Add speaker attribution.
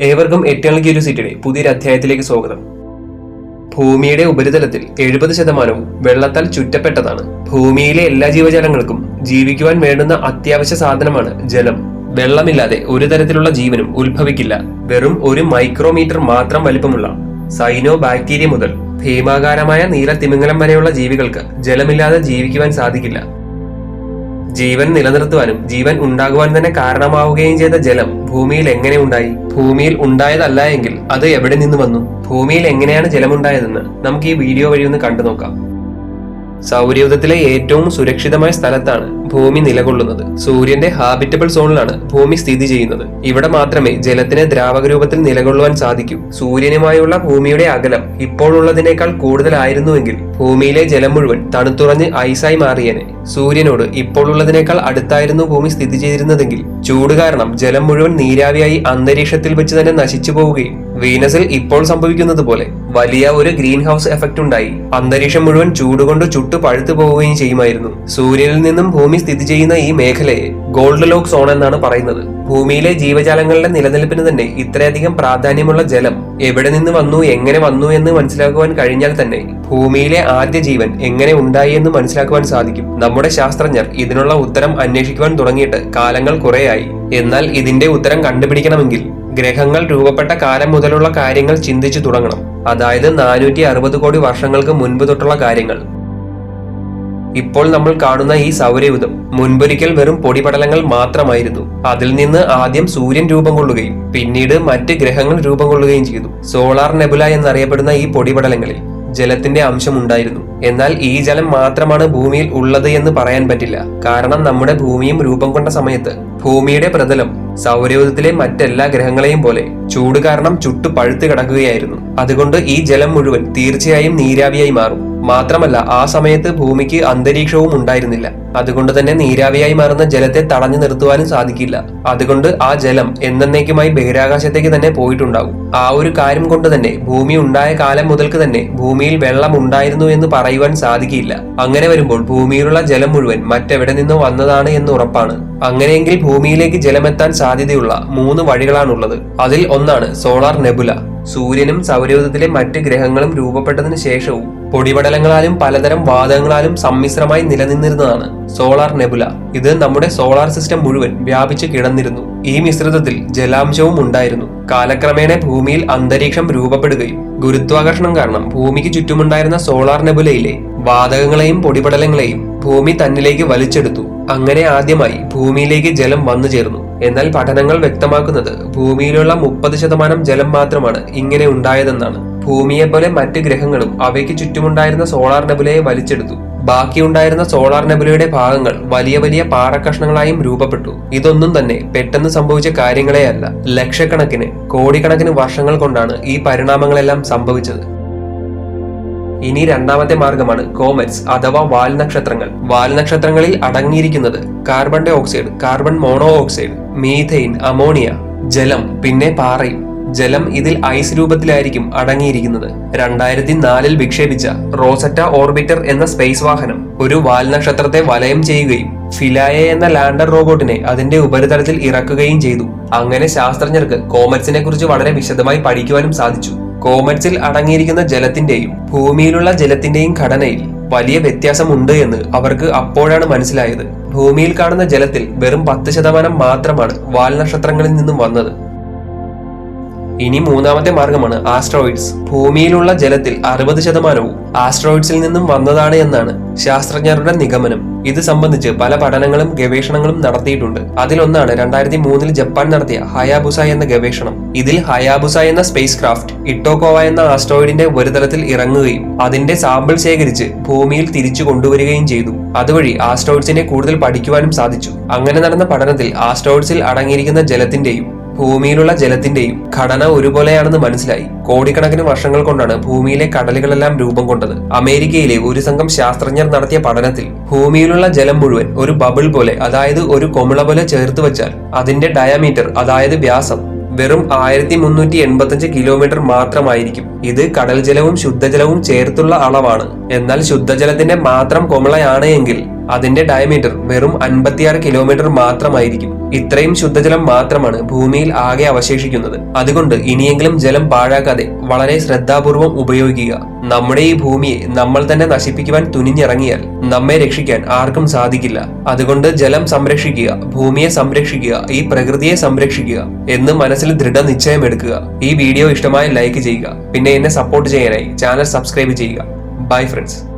Speaker 1: ഏവർക്കും എറ്റേണൽ ക്യൂരിയോസിറ്റിയുടെ പുതിയൊരു അധ്യായത്തിലേക്ക് സ്വാഗതം. ഭൂമിയുടെ ഉപരിതലത്തിൽ എഴുപത് ശതമാനവും വെള്ളത്താൽ ചുറ്റപ്പെട്ടതാണ്. ഭൂമിയിലെ എല്ലാ ജീവജാലങ്ങൾക്കും ജീവിക്കുവാൻ വേണ്ടുന്ന അത്യാവശ്യ സാധനമാണ് ജലം. വെള്ളമില്ലാതെ ഒരു തരത്തിലുള്ള ജീവനും ഉത്ഭവിക്കില്ല. വെറും ഒരു മൈക്രോമീറ്റർ മാത്രം വലിപ്പമുള്ള സൈനോ ബാക്ടീരിയ മുതൽ ഭീമാകാരമായ നീല തിമിംഗലം വരെയുള്ള ജീവികൾക്ക് ജലമില്ലാതെ ജീവിക്കുവാൻ സാധിക്കില്ല. ജീവൻ നിലനിർത്തുവാനും ജീവൻ ഉണ്ടാകുവാൻ തന്നെ കാരണമാവുകയും ചെയ്ത ജലം ഭൂമിയിൽ എങ്ങനെ ഉണ്ടായി? ഭൂമിയിൽ ഉണ്ടായതല്ല എങ്കിൽ അത് എവിടെ നിന്ന് വന്നു? ഭൂമിയിൽ എങ്ങനെയാണ് ജലമുണ്ടായതെന്ന് നമുക്ക് ഈ വീഡിയോ വഴി ഒന്ന് കണ്ടു നോക്കാം സൗരയൂഥത്തിലെ ഏറ്റവും സുരക്ഷിതമായ സ്ഥലത്താണ് ഭൂമി നിലകൊള്ളുന്നത്. സൂര്യന്റെ ഹാബിറ്റബിൾ സോണിലാണ് ഭൂമി സ്ഥിതി ചെയ്യുന്നത്. ഇവിടെ മാത്രമേ ജലത്തിന് ദ്രാവക രൂപത്തിൽ നിലകൊള്ളുവാൻ സാധിക്കൂ. സൂര്യനുമായുള്ള ഭൂമിയുടെ അകലം ഇപ്പോഴുള്ളതിനേക്കാൾ കൂടുതലായിരുന്നുവെങ്കിൽ ഭൂമിയിലെ ജലം മുഴുവൻ തണുത്തുറഞ്ഞ് ഐസായി മാറിയേനെ. സൂര്യനോട് ഇപ്പോഴുള്ളതിനേക്കാൾ അടുത്തായിരുന്നു ഭൂമി സ്ഥിതി ചെയ്തിരുന്നതെങ്കിൽ ചൂട് കാരണം ജലം മുഴുവൻ നീരാവിയായി അന്തരീക്ഷത്തിൽ വെച്ച് തന്നെ നശിച്ചു പോവുകയും. വീനസിൽ ഇപ്പോൾ സംഭവിക്കുന്നത് പോലെ വലിയ ഒരു ഗ്രീൻ ഹൗസ് എഫക്റ്റ് ഉണ്ടായി. അന്തരീക്ഷം മുഴുവൻ ചൂടുകൊണ്ട് ചുട്ടു പഴുത്തു പോവുകയും ചെയ്യുമായിരുന്നു. സൂര്യനിൽ നിന്നും ഭൂമി സ്ഥിതി ചെയ്യുന്ന ഈ മേഖലയെ ഗോൾഡ് ലോക്ക് സോൺ എന്നാണ് പറയുന്നത്. ഭൂമിയിലെ ജീവജാലങ്ങളുടെ നിലനിൽപ്പിന് തന്നെ ഇത്രയധികം പ്രാധാന്യമുള്ള ജലം എവിടെ നിന്ന് വന്നു എങ്ങനെ വന്നു എന്ന് മനസ്സിലാക്കുവാൻ കഴിഞ്ഞാൽ തന്നെ ഭൂമിയിലെ ആദ്യ ജീവൻ എങ്ങനെ ഉണ്ടായി എന്ന് മനസ്സിലാക്കുവാൻ സാധിക്കും. നമ്മുടെ ശാസ്ത്രജ്ഞർ ഇതിനുള്ള ഉത്തരം അന്വേഷിക്കുവാൻ തുടങ്ങിയിട്ട് കാലങ്ങൾ കുറെയായി. എന്നാൽ ഇതിന്റെ ഉത്തരം കണ്ടുപിടിക്കണമെങ്കിൽ ഗ്രഹങ്ങൾ രൂപപ്പെട്ട കാലം മുതലുള്ള കാര്യങ്ങൾ ചിന്തിച്ചു തുടങ്ങണം. അതായത് നാനൂറ്റി അറുപത് കോടി വർഷങ്ങൾക്ക് മുൻപ് തൊട്ടുള്ള കാര്യങ്ങൾ. ഇപ്പോൾ നമ്മൾ കാണുന്ന ഈ സൗരയുധം മുൻപൊരിക്കൽ വെറും പൊടിപടലങ്ങൾ മാത്രമായിരുന്നു. അതിൽ നിന്ന് ആദ്യം സൂര്യൻ രൂപം കൊള്ളുകയും പിന്നീട് മറ്റ് ഗ്രഹങ്ങൾ രൂപം കൊള്ളുകയും ചെയ്തു. സോളാർ നെബുല എന്നറിയപ്പെടുന്ന ഈ പൊടിപടലങ്ങളിൽ ജലത്തിന്റെ അംശമുണ്ടായിരുന്നു. എന്നാൽ ഈ ജലം മാത്രമാണ് ഭൂമിയിൽ ഉള്ളത് എന്ന് പറയാൻ പറ്റില്ല. കാരണം നമ്മുടെ ഭൂമിയും രൂപം കൊണ്ട സമയത്ത് ഭൂമിയുടെ പ്രതലം സൗരയൂഥത്തിലെ മറ്റെല്ലാ ഗ്രഹങ്ങളെയും പോലെ ചൂട് കാരണം ചുട്ടു പഴുത്ത് കിടക്കുകയായിരുന്നു. അതുകൊണ്ട് ഈ ജലം മുഴുവൻ തീർച്ചയായും നീരാവിയായി മാറും. മാത്രമല്ല ആ സമയത്ത് ഭൂമിക്ക് അന്തരീക്ഷവും ഉണ്ടായിരുന്നില്ല. അതുകൊണ്ട് തന്നെ നീരാവിയായി മാറുന്ന ജലത്തെ തടഞ്ഞു നിർത്തുവാനും സാധിക്കില്ല. അതുകൊണ്ട് ആ ജലം എന്നേക്കുമായി ബഹിരാകാശത്തേക്ക് തന്നെ പോയിട്ടുണ്ടാകും. ആ ഒരു കാര്യം കൊണ്ട് തന്നെ ഭൂമി ഉണ്ടായ കാലം മുതൽക്ക് തന്നെ ഭൂമിയിൽ വെള്ളം ഉണ്ടായിരുന്നു എന്ന് പറയുവാൻ സാധിക്കില്ല. അങ്ങനെ വരുമ്പോൾ ഭൂമിയിലുള്ള ജലം മുഴുവൻ മറ്റെവിടെ നിന്നോ വന്നതാണ് എന്ന് ഉറപ്പാണ്. അങ്ങനെയെങ്കിൽ ഭൂമിയിലേക്ക് ജലമെത്താൻ സാധ്യതയുള്ള മൂന്ന് വഴികളാണുള്ളത്. അതിൽ ഒന്നാണ് സോളാർ നെബുല. സൂര്യനും സൗരയൂഥത്തിലെ മറ്റ് ഗ്രഹങ്ങളും രൂപപ്പെട്ടതിനു ശേഷവും പൊടിപടലങ്ങളാലും പലതരം വാതകങ്ങളാലും സമ്മിശ്രമായി നിലനിന്നിരുന്നതാണ് സോളാർ നെബുല. ഇത് നമ്മുടെ സോളാർ സിസ്റ്റം മുഴുവൻ വ്യാപിച്ച് കിടന്നിരുന്നു. ഈ മിശ്രിതത്തിൽ ജലാംശവും ഉണ്ടായിരുന്നു. കാലക്രമേണ ഭൂമിയിൽ അന്തരീക്ഷം രൂപപ്പെടുകയും ഗുരുത്വാകർഷണം കാരണം ഭൂമിക്ക് ചുറ്റുമുണ്ടായിരുന്ന സോളാർ നെബുലയിലെ വാതകങ്ങളെയും പൊടിപടലങ്ങളെയും ഭൂമി തന്നിലേക്ക് വലിച്ചെടുത്തു. അങ്ങനെ ആദ്യമായി ഭൂമിയിലേക്ക് ജലം വന്നു ചേർന്നു എന്നാൽ പഠനങ്ങൾ വ്യക്തമാക്കുന്നത് ഭൂമിയിലുള്ള മുപ്പത് ശതമാനം ജലം മാത്രമാണ് ഇങ്ങനെ ഉണ്ടായതെന്നാണ്. ഭൂമിയെ പോലെ മറ്റ് ഗ്രഹങ്ങളും അവയ്ക്ക് ചുറ്റുമുണ്ടായിരുന്ന സോളാർ നെബുലയെ വലിച്ചെടുത്തു. ബാക്കിയുണ്ടായിരുന്ന സോളാർ നെബുലയുടെ ഭാഗങ്ങൾ വലിയ വലിയ പാറക്കഷ്ണങ്ങളായും രൂപപ്പെട്ടു. ഇതൊന്നും തന്നെ പെട്ടെന്ന് സംഭവിച്ച കാര്യങ്ങളെയല്ല. ലക്ഷക്കണക്കിന് കോടിക്കണക്കിന് വർഷങ്ങൾ കൊണ്ടാണ് ഈ പരിണാമങ്ങളെല്ലാം സംഭവിച്ചത്. ഇനി രണ്ടാമത്തെ മാർഗമാണ് കോമറ്റ്സ് അഥവാ വാൽനക്ഷത്രങ്ങൾ. വാൽനക്ഷത്രങ്ങളിൽ വാൽ നക്ഷത്രങ്ങളിൽ അടങ്ങിയിരിക്കുന്നത് carbon dioxide carbon monoxide methane ammonia ജലം പിന്നെ പാറയും. ജലം ഇതിൽ ഐസ് രൂപത്തിലായിരിക്കും അടങ്ങിയിരിക്കുന്നത്. രണ്ടായിരത്തി നാലിൽ വിക്ഷേപിച്ച റോസറ്റ ഓർബിറ്റർ എന്ന സ്പേസ് വാഹനം ഒരു വാൽനക്ഷത്രത്തെ വലയം ചെയ്യുകയും ഫിലായ എന്ന ലാൻഡർ റോബോട്ടിനെ അതിന്റെ ഉപരിതലത്തിൽ ഇറക്കുകയും ചെയ്തു. അങ്ങനെ ശാസ്ത്രജ്ഞർക്ക് കോമറ്റ്സിനെ കുറിച്ച് വളരെ വിശദമായി പഠിക്കുവാനും സാധിച്ചു. കോമറ്റ്സിൽ അടങ്ങിയിരിക്കുന്ന ജലത്തിന്റെയും ഭൂമിയിലുള്ള ജലത്തിന്റെയും ഘടനയിൽ വലിയ വ്യത്യാസമുണ്ട് എന്ന് അവർക്ക് അപ്പോഴാണ് മനസ്സിലായത്. ഭൂമിയിൽ കാണുന്ന ജലത്തിൽ വെറും പത്ത് ശതമാനം മാത്രമാണ് വാൽ നക്ഷത്രങ്ങളിൽ നിന്നും വന്നത്. ഇനി മൂന്നാമത്തെ മാർഗമാണ് ആസ്ട്രോയിഡ്സ്. ഭൂമിയിലുള്ള ജലത്തിൽ അറുപത് ശതമാനവും ആസ്ട്രോയിഡ്സിൽ നിന്നും വന്നതാണ് എന്നാണ് ശാസ്ത്രജ്ഞരുടെ നിഗമനം. ഇത് സംബന്ധിച്ച് പല പഠനങ്ങളും ഗവേഷണങ്ങളും നടത്തിയിട്ടുണ്ട്. അതിലൊന്നാണ് രണ്ടായിരത്തി മൂന്നിൽ ജപ്പാൻ നടത്തിയ ഹയാബുസ എന്ന ഗവേഷണം. ഇതിൽ ഹയാബുസ എന്ന സ്പേസ് ക്രാഫ്റ്റ് ഇട്ടോക്കോവ എന്ന ആസ്ട്രോയിഡിന്റെ ഉപരിതലത്തിൽ ഇറങ്ങുകയും അതിന്റെ സാമ്പിൾ ശേഖരിച്ച് ഭൂമിയിൽ തിരിച്ചു കൊണ്ടുവരികയും ചെയ്തു. അതുവഴി ആസ്ട്രോയിഡ്സിനെ കൂടുതൽ പഠിക്കുവാനും സാധിച്ചു. അങ്ങനെ നടന്ന പഠനത്തിൽ ആസ്ട്രോയിഡ്സിൽ അടങ്ങിയിരിക്കുന്ന ജലത്തിന്റെയും ഭൂമിയിലുള്ള ജലത്തിന്റെയും ഘടന ഒരുപോലെയാണെന്ന് മനസ്സിലായി. കോടിക്കണക്കിന് വർഷങ്ങൾ കൊണ്ടാണ് ഭൂമിയിലെ കടലുകളെല്ലാം രൂപം കൊണ്ടത്. അമേരിക്കയിലെ ഒരു സംഘം ശാസ്ത്രജ്ഞർ നടത്തിയ പഠനത്തിൽ ഭൂമിയിലുള്ള ജലം മുഴുവൻ ഒരു ബബിൾ പോലെ അതായത് ഒരു കൊമിള പോലെ ചേർത്ത് വെച്ചാൽ അതിന്റെ ഡയമീറ്റർ അതായത് വ്യാസം വെറും ആയിരത്തി മുന്നൂറ്റി എൺപത്തഞ്ച് കിലോമീറ്റർ മാത്രമായിരിക്കും. ഇത് കടൽ ജലവും ശുദ്ധജലവും ചേർത്തുള്ള അളവാണ്. എന്നാൽ ശുദ്ധജലത്തിന്റെ മാത്രം കൊമളയാണ് എങ്കിൽ അതിന്റെ ഡയമീറ്റർ വെറും അൻപത്തിയാറ് കിലോമീറ്റർ മാത്രമായിരിക്കും. ഇത്രയും ശുദ്ധജലം മാത്രമാണ് ഭൂമിയിൽ ആകെ അവശേഷിക്കുന്നത്. അതുകൊണ്ട് ഇനിയെങ്കിലും ജലം പാഴാക്കാതെ വളരെ ശ്രദ്ധാപൂർവം ഉപയോഗിക്കുക. നമ്മുടെ ഈ ഭൂമിയെ നമ്മൾ തന്നെ നശിപ്പിക്കുവാൻ തുനിഞ്ഞിറങ്ങിയാൽ നമ്മെ രക്ഷിക്കാൻ ആർക്കും സാധിക്കില്ല. അതുകൊണ്ട് ജലം സംരക്ഷിക്കുക ഭൂമിയെ സംരക്ഷിക്കുക ഈ പ്രകൃതിയെ സംരക്ഷിക്കുക എന്ന് മനസ്സിൽ ദൃഢനിശ്ചയം എടുക്കുക. ഈ വീഡിയോ ഇഷ്ടമായി ലൈക്ക് ചെയ്യുക. പിന്നെ എന്നെ സപ്പോർട്ട് ചെയ്യാനായി ചാനൽ സബ്സ്ക്രൈബ് ചെയ്യുക. Bye friends